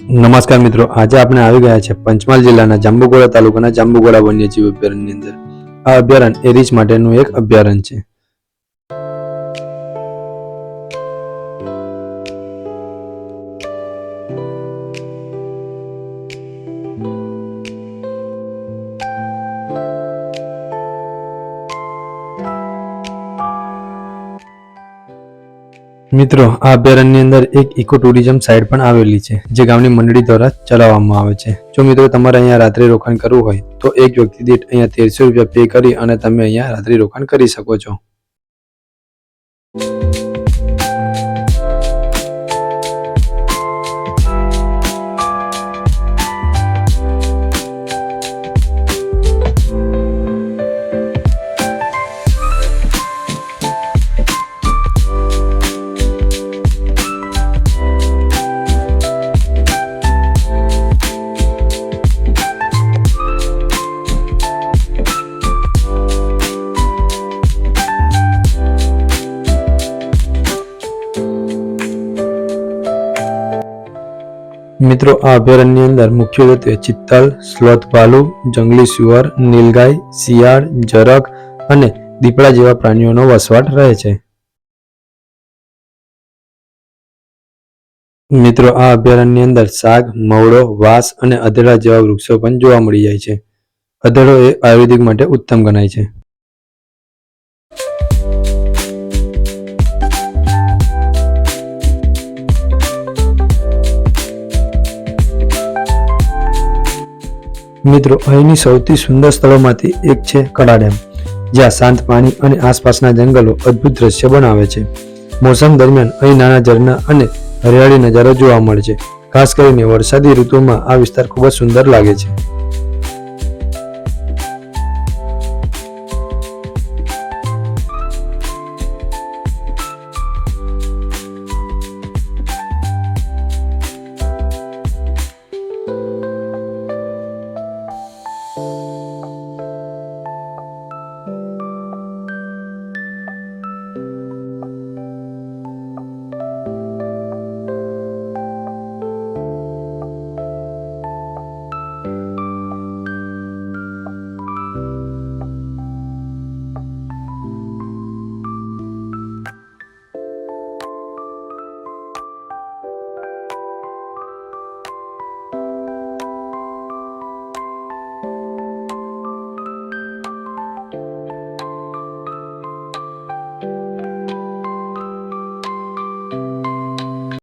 નમસ્કાર મિત્રો, આજે આપણે આવી ગયા છે પંચમહાલ જિલ્લાના જાંબુગોડા તાલુકાના જાંબુગોડા વન્યજીવ અભયારણ્યની અંદર. આ અભયારણ્ય એ રીંછ માટેનું એક અભયારણ્ય છે. મિત્રો, આ અભયારણ્યની અંદર એક ઇકો ટુરિઝમ સાઇટ પણ આવેલી છે, જે ગામની મંડળી દ્વારા ચલાવવામાં આવે છે. જો મિત્રો તમારે અહીંયા રાત્રિ રોકાણ કરવું હોય, તો એક વ્યક્તિ દીઠ અહીંયા તેરસો રૂપિયા પે કરી અને તમે અહીંયા રાત્રિ રોકાણ કરી શકો છો. મિત્રો, આ અભયારણ્યની અંદર મુખ્યત્વે ચિત્તલ સ્લોથ ભાલુ જંગલી સુવર, નીલગાય, શિયાળ જરક અને દીપડા જેવા પ્રાણીઓનો વસવાટ રહે છે. મિત્રો, આ અભયારણ્યની અંદર સાગ, મવડો, વાંસ અને અધેડા જેવા વૃક્ષો પણ જોવા મળી જાય છે. અધેડો એ આયુર્વેદિક માટે ઉત્તમ ગણાય છે. મિત્રો, અહીંની સૌથી સુંદર સ્થળોમાંથી એક છે કડા ડેમ, જ્યાં શાંત પાણી અને આસપાસના જંગલો અદ્ભુત દ્રશ્ય બનાવે છે. મોસમ દરમિયાન અહીં નાના ઝરણા અને હરિયાળી નજારો જોવા મળે છે. ખાસ કરીને વરસાદી ઋતુમાં આ વિસ્તાર ખૂબ જ સુંદર લાગે છે.